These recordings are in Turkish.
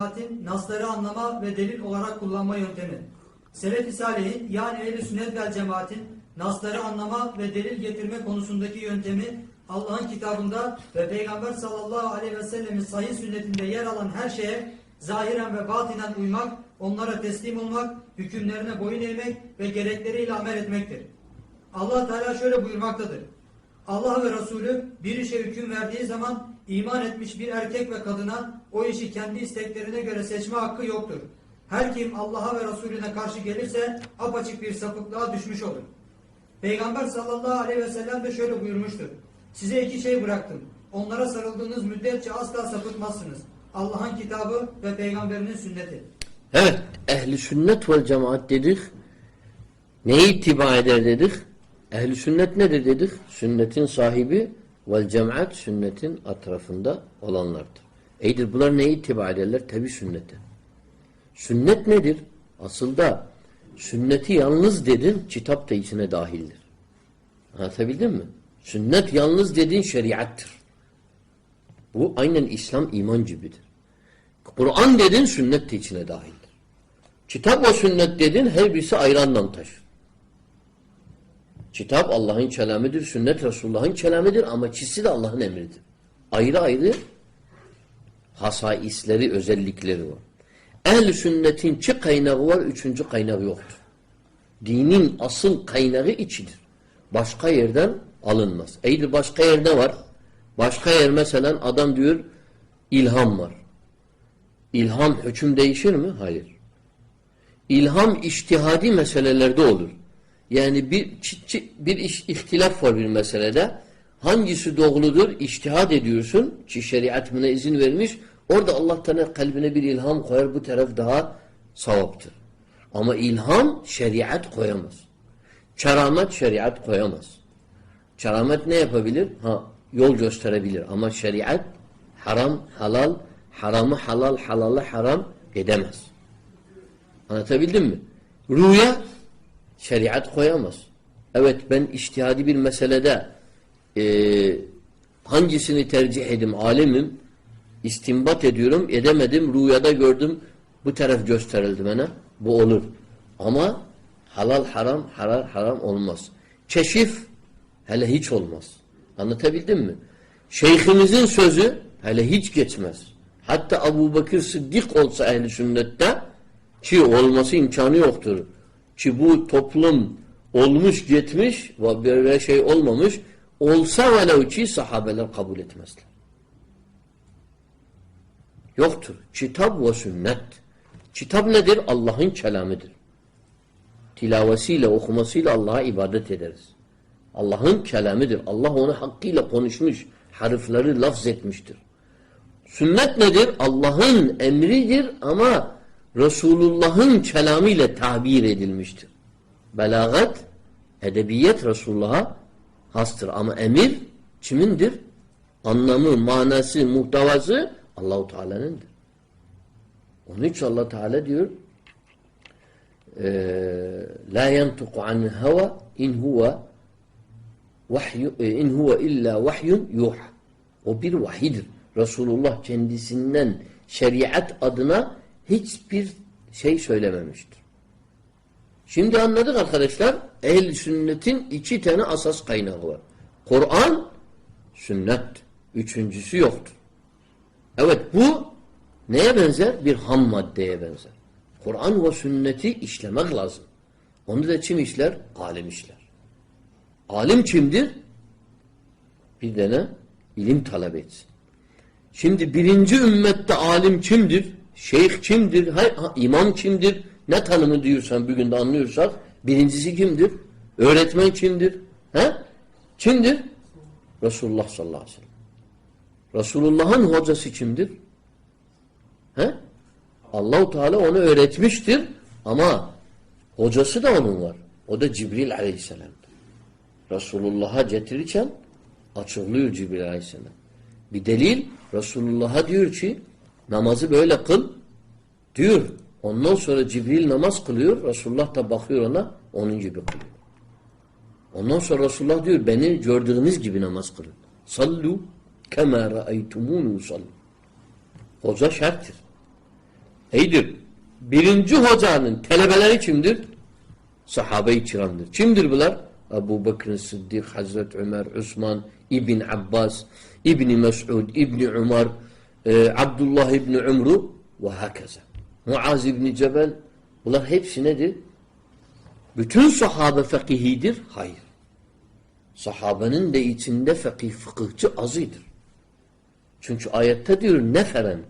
cemaatin nasları anlama ve delil olarak kullanma yöntemi. Selef-i Salih'in yani ehl sünnet vel cemaatin nasları anlama ve delil getirme konusundaki yöntemi Allah'ın kitabında ve Peygamber sallallahu aleyhi ve sellemin sahih sünnetinde yer alan her şeye zahiren ve batinen uymak, onlara teslim olmak, hükümlerine boyun eğmek ve gerekleriyle amel etmektir. Allah Teala şöyle buyurmaktadır. Allah ve Resulü bir işe hüküm verdiği zaman iman etmiş bir erkek ve kadına o işi kendi isteklerine göre seçme hakkı yoktur. Her kim Allah'a ve Resulüne karşı gelirse apaçık bir sapıklığa düşmüş olur. Peygamber sallallahu aleyhi ve sellem de şöyle buyurmuştur. Size iki şey bıraktım. Onlara sarıldığınız müddetçe asla sapıtmazsınız. Allah'ın kitabı ve peygamberinin sünneti. Evet. Ehli sünnet vel cemaat dedik. Neyi ittiba eder dedik? Ehli sünnet nedir dedik? Sünnetin sahibi vel cemaat sünnetin atrafında olanlardır. Eydir bunlar neyi ittiba ederler? Tabi sünnete. Sünnet nedir? Aslında sünneti yalnız dedin kitap da içine dahildir. Anlatabildim mi? Sünnet yalnız dediğin şeriattır. Bu aynen İslam iman gibidir. Kur'an dedin sünnet de içine dahildir. Kitap ve sünnet dedin her birisi ayrı anlam taşır. Kitap Allah'ın kelamıdır, sünnet Resulullah'ın kelamıdır ama ikisi de Allah'ın emridir. Ayrı ayrı hasaisleri, özellikleri var. Ehl-i sünnetin iki kaynağı var, üçüncü kaynağı yoktur. Dinin asıl kaynağı içidir. Başka yerden alınmaz. Eydir başka yerde var. Başka yer mesela adam diyor ilham var. İlham hüküm değişir mi? Hayır. İlham iştihadi meselelerde olur. Yani bir bir iş, ihtilaf var bir meselede. Hangisi doğrudur? İçtihad ediyorsun ki şeriat buna izin vermiş. Orada Allah Teala kalbine bir ilham koyar. Bu taraf daha savaptır. Ama ilham şeriat koyamaz. Keramet şeriat koyamaz. Keramet ne yapabilir? Ha yol gösterebilir. Ama şeriat haram, halal, haramı halal, halalı haram edemez. Anlatabildim mi? Rüya şeriat koyamaz. Evet ben iştihadi bir meselede e, hangisini tercih edeyim alimim istimbat ediyorum edemedim rüyada gördüm bu taraf gösterildi bana bu olur. Ama halal haram halal haram olmaz. Keşif hele hiç olmaz. Anlatabildim mi? Şeyhimizin sözü hele hiç geçmez. Hatta Abu Bakır Sıddık olsa ehli sünnette ki olması imkanı yoktur. Ki bu toplum olmuş gitmiş ve böyle şey olmamış olsa velev ki sahabeler kabul etmezler. Yoktur. Kitap ve sünnet. Kitap nedir? Allah'ın kelamıdır. Tilavesiyle, okumasıyla Allah'a ibadet ederiz. Allah'ın kelamıdır. Allah onu hakkıyla konuşmuş. Harfleri lafz etmiştir. Sünnet nedir? Allah'ın emridir ama Resulullah'ın kelamıyla tabir edilmiştir. Belagat, edebiyet Resulullah'a hastır. Ama emir kimindir? Anlamı, manası, muhtevası Allahu Teala'nındır. Onun için Allah Teala diyor La yentuku an hava in huve vahyu, in huve illa vahyun yuha. O bir vahidir. Resulullah kendisinden şeriat adına hiçbir şey söylememiştir. Şimdi anladık arkadaşlar. Ehl sünnetin iki tane asas kaynağı var. Kur'an, sünnet. Üçüncüsü yoktur. Evet bu neye benzer? Bir ham maddeye benzer. Kur'an ve sünneti işlemek lazım. Onu da kim işler? Alim işler. Alim kimdir? Bir tane ilim talep etsin. Şimdi birinci ümmette alim kimdir? Şeyh kimdir? Ha, imam kimdir? Ne tanımı diyorsan bugün de anlıyorsak birincisi kimdir? Öğretmen kimdir? He? Kimdir? Resulullah sallallahu aleyhi ve sellem. Resulullah'ın hocası kimdir? He? Allahu Teala onu öğretmiştir ama hocası da onun var. O da Cibril aleyhisselam'dır. Resulullah'a getirirken açıklıyor Cibril aleyhisselam. Bir delil Resulullah'a diyor ki namazı böyle kıl diyor. Ondan sonra Cibril namaz kılıyor. Resulullah da bakıyor ona onun gibi kılıyor. Ondan sonra Resulullah diyor beni gördüğünüz gibi namaz kılın. Sallu kema ra'aytumunu sallu. Hoca şarttır. İyidir. Birinci hocanın talebeleri kimdir? Sahabe-i kiramdır. Kimdir bunlar? Ebu Bekir Sıddık, Hazreti Ömer, Osman, İbn Abbas, İbn Mes'ud, İbn Umar, e, Abdullah İbn Umru ve hakeza. Muaz İbn Cebel bunlar hepsi nedir? Bütün sahabe fakihidir? Hayır. Sahabenin de içinde fakih fıkıhçı azıdır. Çünkü ayette diyor neferen.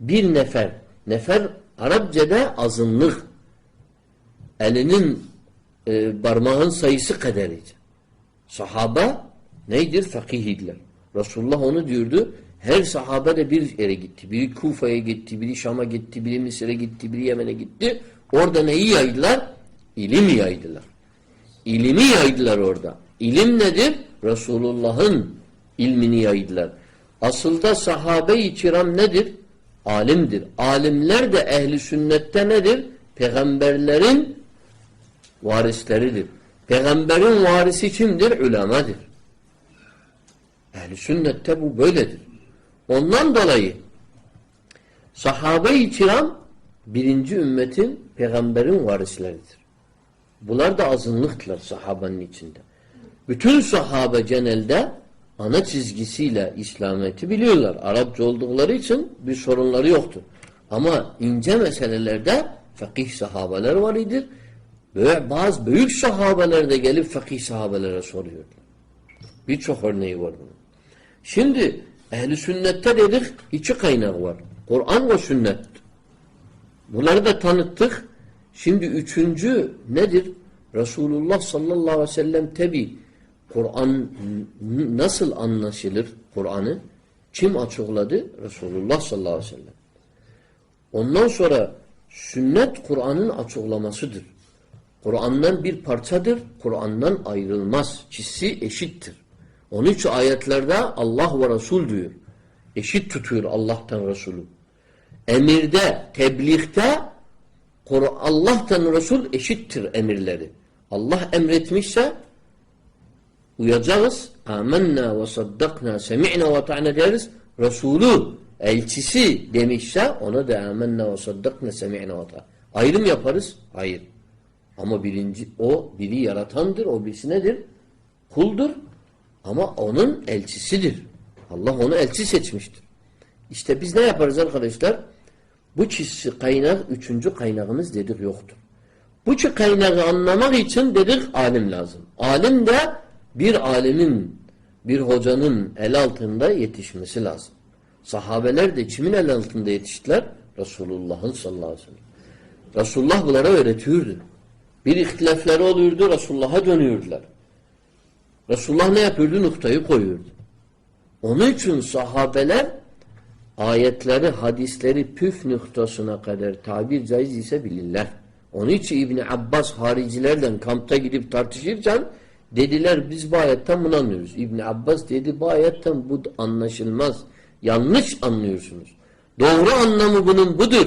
Bir nefer. Nefer Arapçada azınlık. Elinin e, parmağın sayısı kadarıydı. Sahaba neydir? Fakihidler. Resulullah onu diyordu. Her sahabe de bir yere gitti. Biri Kufa'ya gitti, biri Şam'a gitti, biri Mısır'a gitti, biri Yemen'e gitti. Orada neyi yaydılar? İlim yaydılar. İlimi yaydılar orada. İlim nedir? Resulullah'ın ilmini yaydılar. Aslında sahabe-i kiram nedir? Alimdir. Alimler de ehli sünnette nedir? Peygamberlerin varisleridir. Peygamberin varisi kimdir? Ulemadır. Ehli sünnette bu böyledir. Ondan dolayı sahabe-i kiram birinci ümmetin peygamberin varisleridir. Bunlar da azınlıktılar sahabenin içinde. Bütün sahabe genelde ana çizgisiyle İslamiyet'i biliyorlar. Arapça oldukları için bir sorunları yoktur. Ama ince meselelerde fakih sahabeler var idir. Böyle bazı büyük sahabeler de gelip fakih sahabelere soruyorlar. Birçok örneği var bunun. Şimdi ehli sünnette dedik iki kaynak var. Kur'an ve sünnet. Bunları da tanıttık. Şimdi üçüncü nedir? Resulullah sallallahu aleyhi ve sellem tabi Kur'an nasıl anlaşılır Kur'an'ı? Kim açıkladı? Resulullah sallallahu aleyhi ve sellem. Ondan sonra sünnet Kur'an'ın açıklamasıdır. Kur'an'dan bir parçadır. Kur'an'dan ayrılmaz. Çizsi eşittir. Onun için ayetlerde Allah ve Resul diyor. Eşit tutuyor Allah'tan Resulü. Emirde, tebliğde Allah'tan Resul eşittir emirleri. Allah emretmişse uyacağız. Amenna ve saddakna semi'na ve ta'na deriz. Resulü elçisi demişse ona da amenna ve saddakna semi'na ve ta'na. Ayrım yaparız? Hayır. Ama birinci o biri yaratandır. O birisi nedir? Kuldur. Ama onun elçisidir. Allah onu elçi seçmiştir. İşte biz ne yaparız arkadaşlar? Bu çizgi kaynak üçüncü kaynağımız dedik yoktur. Bu çi kaynağı anlamak için dedik alim lazım. Alim de bir alimin, bir hocanın el altında yetişmesi lazım. Sahabeler de kimin el altında yetiştiler? Resulullah'ın sallallahu aleyhi ve sellem. Resulullah bunlara öğretiyordu. Bir ihtilafları oluyordu, Resulullah'a dönüyordular. Resulullah ne yapıyordu? Noktayı koyuyordu. Onun için sahabeler ayetleri, hadisleri püf noktasına kadar tabir caiz ise bilirler. Onun için İbni Abbas haricilerden kampta gidip tartışırken dediler biz bu ayetten bunu anlıyoruz. İbni Abbas dedi bu ayetten bu anlaşılmaz. Yanlış anlıyorsunuz. Doğru anlamı bunun budur.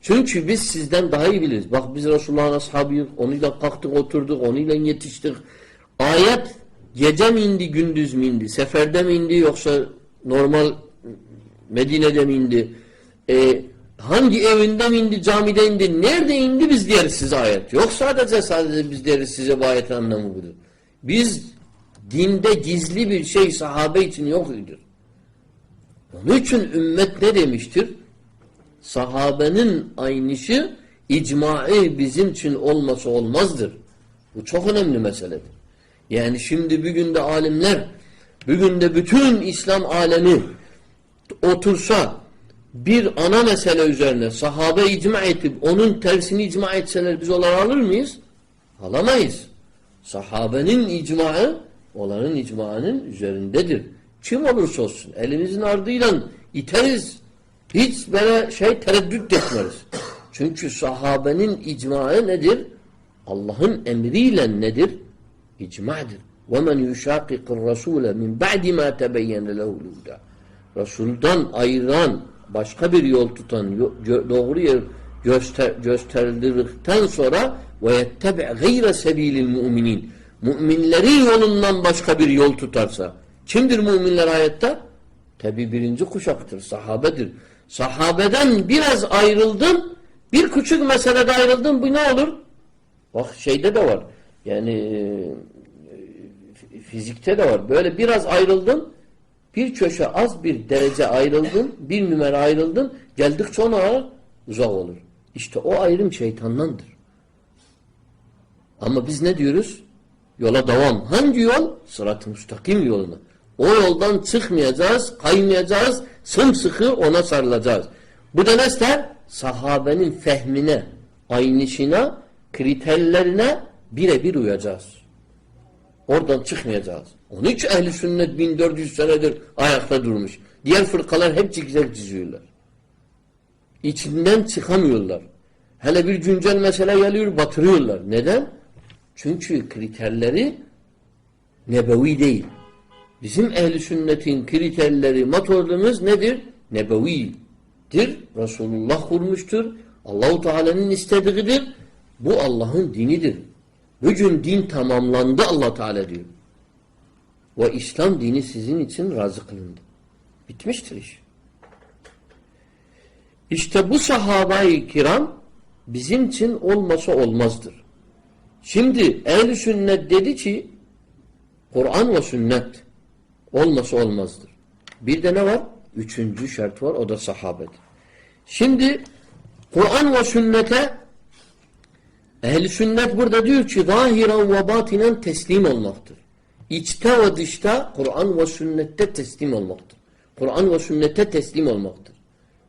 Çünkü biz sizden daha iyi biliriz. Bak biz Resulullah'ın ashabıyız. Onunla kalktık oturduk. Onunla yetiştik. Ayet gece mi indi gündüz mü indi? Seferde mi indi yoksa normal Medine'de mi indi? Ee, hangi evinde mi indi? Camide indi? Nerede indi biz deriz size ayet. Yok sadece sadece biz deriz size bu ayetin anlamı budur. Biz dinde gizli bir şey sahabe için yoktur. Onun için ümmet ne demiştir? Sahabenin aynışı icma'i bizim için olması olmazdır. Bu çok önemli meseledir. Yani şimdi bir günde alimler, bir günde bütün İslam alemi otursa bir ana mesele üzerine sahabe icma edip onun tersini icma etseler biz onları alır mıyız? Alamayız. Sahabenin icmaı onların icmaının üzerindedir. Kim olursa olsun elimizin ardıyla iteriz. Hiç böyle şey tereddüt etmeriz. Çünkü sahabenin icmaı nedir? Allah'ın emriyle nedir? İcmadır. وَمَنْ يُشَاقِقِ الرَّسُولَ مِنْ بَعْدِ مَا تَبَيَّنَ لَهُ الْهُدَى Resul'dan ayıran, başka bir yol tutan, doğru yer göster, gösterildikten sonra وَيَتَّبِعْ غَيْرَ سَب۪يلِ الْمُؤْمِنِينَ Müminlerin yolundan başka bir yol tutarsa. Kimdir müminler ayette? Tabi birinci kuşaktır, sahabedir. Sahabeden biraz ayrıldın, Bir küçük meselede ayrıldın bu ne olur? Bak şeyde de var. Yani e, fizikte de var. Böyle biraz ayrıldın bir köşe az bir derece ayrıldın, bir numara ayrıldın, geldikçe ona uzak olur. İşte o ayrım şeytandandır. Ama biz ne diyoruz? Yola devam. Hangi yol? Sırat-ı müstakim yoluna. O yoldan çıkmayacağız, kaymayacağız, sımsıkı ona sarılacağız. Bu da ne ister? Sahabenin fehmine, aynışına, kriterlerine birebir uyacağız. Oradan çıkmayacağız. Onun için ehli sünnet 1400 senedir ayakta durmuş. Diğer fırkalar hep güzel çiziyorlar. İçinden çıkamıyorlar. Hele bir güncel mesele geliyor batırıyorlar. Neden? Çünkü kriterleri nebevi değil. Bizim ehli sünnetin kriterleri, metodumuz nedir? Nebevidir. Resulullah kurmuştur. Allahu Teala'nın istediğidir. Bu Allah'ın dinidir. Bugün din tamamlandı Allah Teala diyor. Ve İslam dini sizin için razı kılındı. Bitmiştir iş. İşte bu sahabe-i kiram bizim için olmasa olmazdır. Şimdi ehl sünnet dedi ki Kur'an ve sünnet olmasa olmazdır. Bir de ne var? Üçüncü şart var o da sahabedir. Şimdi Kur'an ve sünnete Ehli sünnet burada diyor ki zahiren ve batinen teslim olmaktır. İçte ve dışta Kur'an ve sünnette teslim olmaktır. Kur'an ve sünnete teslim olmaktır.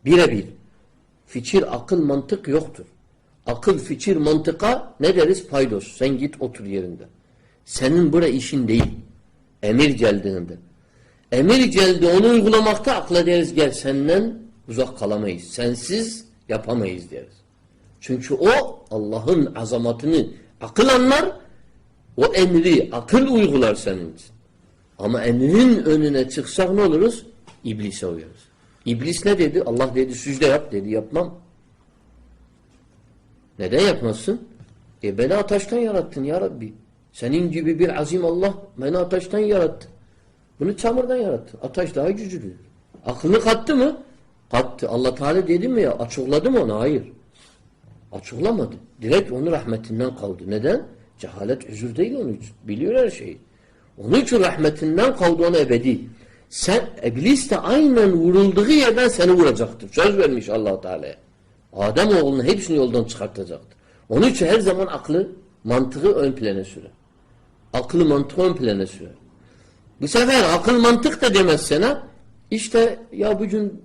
Birebir. Fikir, akıl, mantık yoktur. Akıl, fikir, mantıka ne deriz? Paydos. Sen git otur yerinde. Senin bura işin değil. Emir geldiğinde. Emir geldi onu uygulamakta akla deriz gel senden uzak kalamayız. Sensiz yapamayız deriz. Çünkü o Allah'ın azamatını akıl anlar, o emri akıl uygular senin için. Ama emrin önüne çıksak ne oluruz? İblise uyarız. İblis ne dedi? Allah dedi süzde yap dedi. Yapmam. Neden yapmazsın? E beni ataştan yarattın ya Rabbi. Senin gibi bir azim Allah beni ataştan yarattı. Bunu çamurdan yarattı. Ataş daha güçlüdür. Aklını kattı mı? Kattı. Allah Teala dedi mi ya? Açıkladı mı onu? Hayır. Açıklamadı. Direkt onu rahmetinden kaldı. Neden? Cehalet özür değil onun için. Biliyor her şeyi. Onun için rahmetinden kaldı ona ebedi. Sen, iblis de aynen vurulduğu yerden seni vuracaktır. Söz vermiş allah Teala'ya. Adem oğlunu hepsini yoldan çıkartacaktır. Onun için her zaman aklı, mantığı ön plana sürer. Aklı mantığı ön plana sürer. Bu sefer akıl mantık da demez sana. İşte ya bugün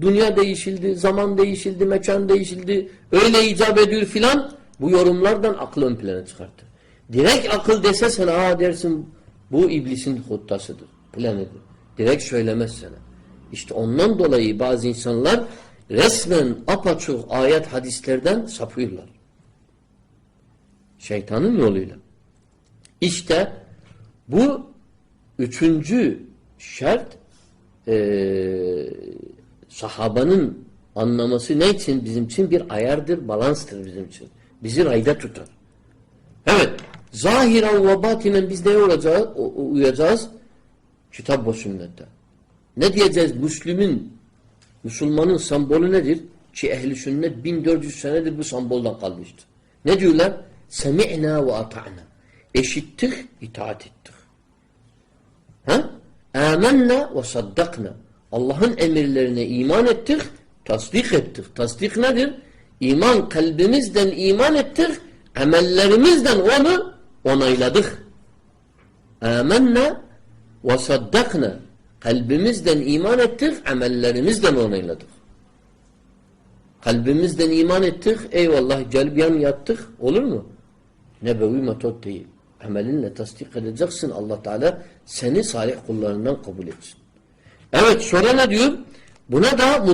dünya değişildi, zaman değişildi, mekan değişildi, öyle icap ediyor filan. Bu yorumlardan aklı ön plana çıkartır. Direkt akıl dese sana ha dersin bu iblisin huttasıdır, planıdır. Direkt söylemez sana. İşte ondan dolayı bazı insanlar resmen apaçuk ayet hadislerden sapıyorlar. Şeytanın yoluyla. İşte bu üçüncü şart eee sahabanın anlaması ne için? Bizim için bir ayardır, balanstır bizim için. Bizi rayda tutar. Evet. Zahiren ve batinen biz neye olacağız, uyacağız? Kitap ve sünnette. Ne diyeceğiz? Müslümün, Müslümanın sembolü nedir? Ki ehli sünnet 1400 senedir bu semboldan kalmıştır. Ne diyorlar? Semi'na ve ata'na. Eşittik, itaat ettik. Ha? Âmennâ ve saddakna. Allah'ın emirlerine iman ettik, tasdik ettik. Tasdik nedir? İman kalbimizden iman ettik, amellerimizden onu onayladık. Âmennâ ve saddakna. Kalbimizden iman ettik, amellerimizden onayladık. Kalbimizden iman ettik, eyvallah celbiyan yattık, olur mu? Nebevi metot değil. Amelinle tasdik edeceksin Allah Teala seni salih kullarından kabul etsin. Evet sonra ne diyor? Buna da